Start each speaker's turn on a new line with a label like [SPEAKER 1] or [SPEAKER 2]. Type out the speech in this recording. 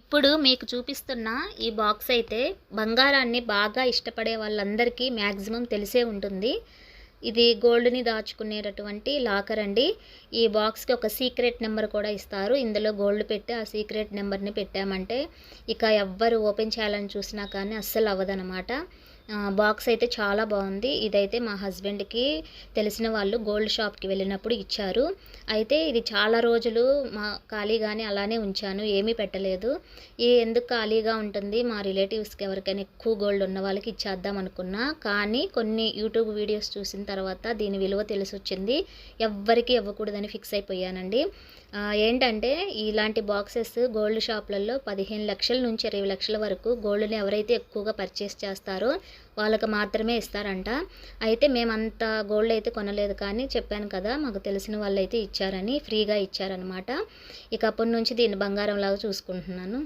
[SPEAKER 1] ఇప్పుడు మీకు చూపిస్తున్న ఈ బాక్స్ అయితే బంగారాన్ని బాగా ఇష్టపడే వాళ్ళందరికీ మ్యాక్సిమం తెలిసే ఉంటుంది. ఇది గోల్డ్ని దాచుకునేటటువంటి లాకర్ అండి. ఈ బాక్స్కి ఒక సీక్రెట్ నెంబర్ కూడా ఇస్తారు. ఇందులో గోల్డ్ పెట్టి ఆ సీక్రెట్ నెంబర్ని పెట్టామంటే ఇక ఎవ్వరు ఓపెన్ చేయాలని చూసినా కానీ అస్సలు అవ్వదనమాట బాక్స్ అయితే చాలా బాగుంది. ఇదైతే మా హస్బెండ్కి తెలిసిన వాళ్ళు గోల్డ్ షాప్కి వెళ్ళినప్పుడు ఇచ్చారు. అయితే ఇది చాలా రోజులు మా ఖాళీగానే అలానే ఉంచాను ఏమీ పెట్టలేదు. ఇది ఎందుకు ఖాళీగా ఉంటుంది? మా రిలేటివ్స్కి ఎవరికైనా ఎక్కువ గోల్డ్ ఉన్న వాళ్ళకి ఇచ్చేద్దాం అనుకున్నా. కానీ కొన్ని యూట్యూబ్ వీడియోస్ చూసిన తర్వాత దీని విలువ తెలిసి వచ్చింది ఎవ్వరికి ఇవ్వకూడదని ఫిక్స్ అయిపోయానండి. ఏంటంటే ఇలాంటి బాక్సెస్ గోల్డ్ షాప్లలో పదిహేను లక్షల నుంచి ఇరవై లక్షల వరకు గోల్డ్ని ఎవరైతే ఎక్కువగా పర్చేస్ చేస్తారో వాళ్ళకి మాత్రమే ఇస్తారంట. అయితే మేమంత గోల్డ్ అయితే కొనలేదు కానీ చెప్పాను కదా మాకు తెలిసిన వాళ్ళు అయితే ఇచ్చారని ఫ్రీగా ఇచ్చారనమాట ఇక అప్పటి నుంచి దీన్ని బంగారం లాగా చూసుకుంటున్నాను.